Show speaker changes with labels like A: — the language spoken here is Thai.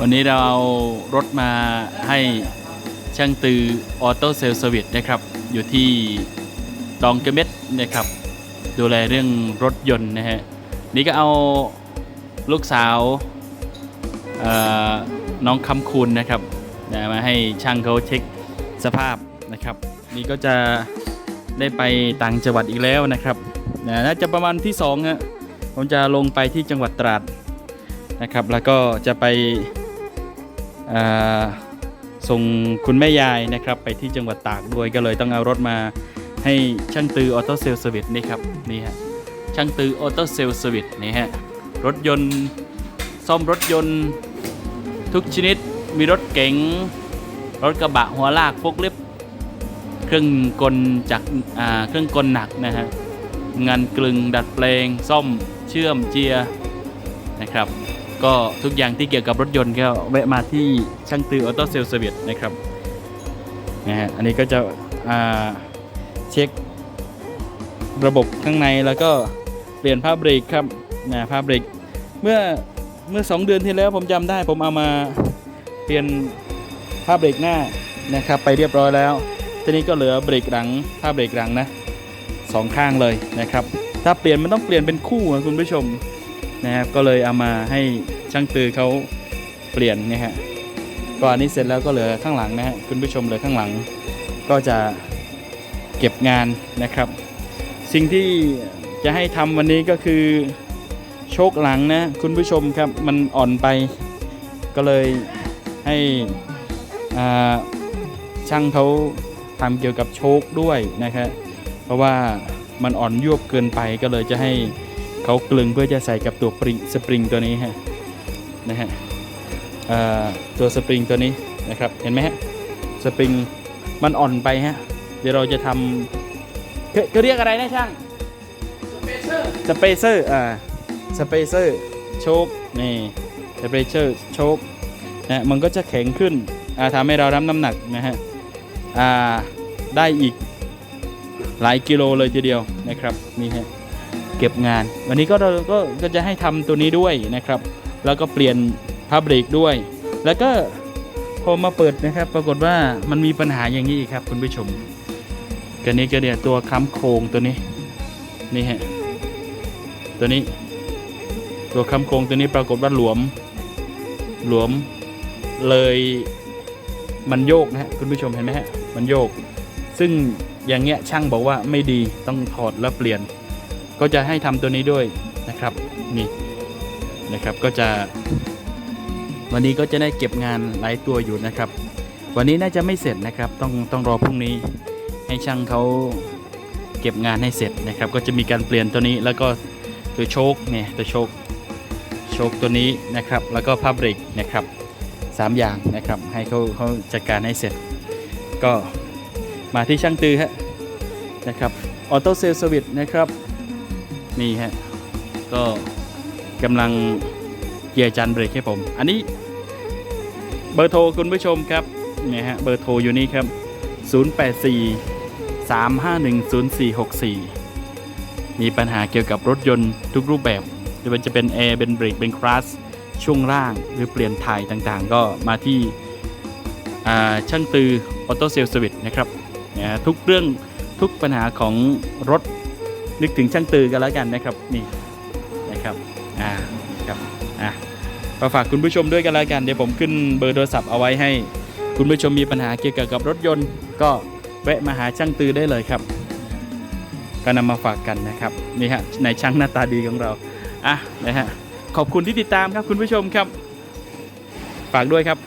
A: วันนี้เราเอารถมาให้ช่างตือออโต้เซลสวิตนะครับ อยู่ที่ดองเกเม็ดนะครับ ดูแลเรื่องรถยนต์นะฮะ นี่ก็เอาลูกสาวเอ่อน้องคำคูณนะครับนะมาให้ช่างเขาเช็คสภาพนะครับ นี่ก็จะได้ไปต่างจังหวัดอีกแล้วนะครับนะ่าจะประมาณที่สองฮะผมจะลงไปที่จังหวัดตราดนะครับ แล้วก็จะไป ส่งคุณแม่ยายนะครับไปที่จังหวัดตากด้วยก็เลยต้องเอารถมาให้ช่างตือออโต้เซลสวิตนี่ครับนี่ฮะช่างตือออโต้เซลสวิตนี่ฮะรถยนต์ซ่อมรถยนต์ทุกชนิดมีรถเก๋งรถกระบะหัวลากพวกเล็บเครื่องกลจากเครื่องกลหนักนะฮะงานกลึงดัดแปลงซ่อมเชื่อมเจียนะครับ ก็ทุกอย่างที่เกี่ยวกับรถยนต์ก็แวะมาที่ช่างตือออโต้เซลสวิตนะครับนะฮะอันนี้ก็จะเช็คระบบข้างในแล้วก็เปลี่ยนผ้าเบรกครับนะผ้าเบรกเมื่อเมื่อ 2 เดือนที่แล้วผมจำได้ ผมเอามาเปลี่ยนผ้าเบรกหน้านะครับไปเรียบร้อยแล้ว ทีนี้ก็เหลือเบรกหลังผ้าเบรกหลังนะสองข้างเลยนะครับ ถ้าเปลี่ยนมันต้องเปลี่ยนเป็นคู่นะคุณผู้ชมนะครับก็เลยเอามาให้ ช่างตือเขาเปลี่ยนนะฮะก็อันนี้เสร็จแล้วก็เหลือข้างหลังนะฮะคุณผู้ชมเหลือข้างหลัง ก็จะเก็บงานนะครับ สิ่งที่จะให้ทำวันนี้ก็คือโชคหลังนะคุณผู้ชมครับมันอ่อนไปก็เลยให้ช่างเขาทำเกี่ยวกับโชคด้วยนะครับเพราะว่ามันอ่อนยวบเกินไปก็เลยจะให้เขากลึงเพื่อจะใส่กับตัวปริงสปริงตัวนี้ฮะ นะฮะอ่าตัวสปริงตัวนี้นะครับเห็นไหมฮะสปริงมันอ่อนไปฮะเดี๋ยวเราจะทำเขาเรียกอะไรนะช่างสเปเซอร์อ่าสเปเซอร์โชคนี่สเปเซอร์โชคนะมันก็จะแข็งขึ้นอ่าทำให้เรารับน้ำหนักนะฮะอ่าได้อีกหลายกิโลเลยทีเดียวนะครับนี่ฮะเก็บงาน วันนี้ก็เราก็ก็จะให้ทำตัวนี้ด้วยนะครับ แล้วก็เปลี่ยนผ้าเบรกด้วย แล้วก็พอมาเปิดนะครับ ปรากฏว่ามันมีปัญหาอย่างนี้อีกครับคุณผู้ชมกันนี้ก็เดี๋ยวตัวค้ำโครงตัวนี้นี่ฮะตัวนี้ ตัวค้ำโครงตัวนี้ปรากฏว่าหลวมหลวมเลยมันโยกนะฮะคุณผู้ชมเห็นไหมฮะมันโยก ซึ่งอย่างเงี้ยช่างบอกว่าไม่ดีต้องถอดแล้วเปลี่ยน ก็จะให้ทำตัวนี้ด้วยนะครับ นี่ นะครับก็จะ วันนี้ก็จะได้เก็บงานหลายตัวอยู่นะครับ วันนี้น่าจะไม่เสร็จนะครับ ต้องต้องรอพรุ่งนี้ให้ช่างเขาเก็บงานให้เสร็จนะครับ ก็จะมีการเปลี่ยนตัวนี้แล้วก็ตัวโชคเนี่ยตัวโชคโชคตัวนี้นะครับ แล้วก็ผ้าเบรกนะครับสามอย่างนะครับ ให้เขาเขาจัดการให้เสร็จ ก็มาที่ช่างตือฮะนะครับออโต้เซลสวิตนะครับนี่ฮะก็ กำลังเกียร์จันเบรกให้ผม อันนี้เบอร์โทรคุณผู้ชมครับเนี่ยฮะเบอร์โทรอยู่นี่ครับ 084 3510464 มีปัญหาเกี่ยวกับรถยนต์ทุกรูปแบบไม่ว่าจะเป็นแอร์เป็นเบรกเป็นคลัสช่วงล่างหรือเปลี่ยนถ่ายต่างๆ ก็มาที่ช่างตือออโต้เซลสวิตนะครับนะทุกเรื่องทุกปัญหาของรถนึกถึงช่างตือกันแล้วกันนะครับนี่นะครับ อ่าครับอะก็ฝากคุณผู้ชมด้วยกันแล้วกัน เดี๋ยวผมขึ้นเบอร์โทรศัพท์เอาไว้ให้ คุณผู้ชมมีปัญหาเกี่ยวกับรถยนต์ ก็แวะมาหาช่างตือได้เลยครับ ก็นำมาฝากกันนะครับนี่ฮะในช่างหน้าตาดีของเราอะนะฮะขอบคุณที่ติดตามครับคุณผู้ชมครับ ฝากด้วยครับ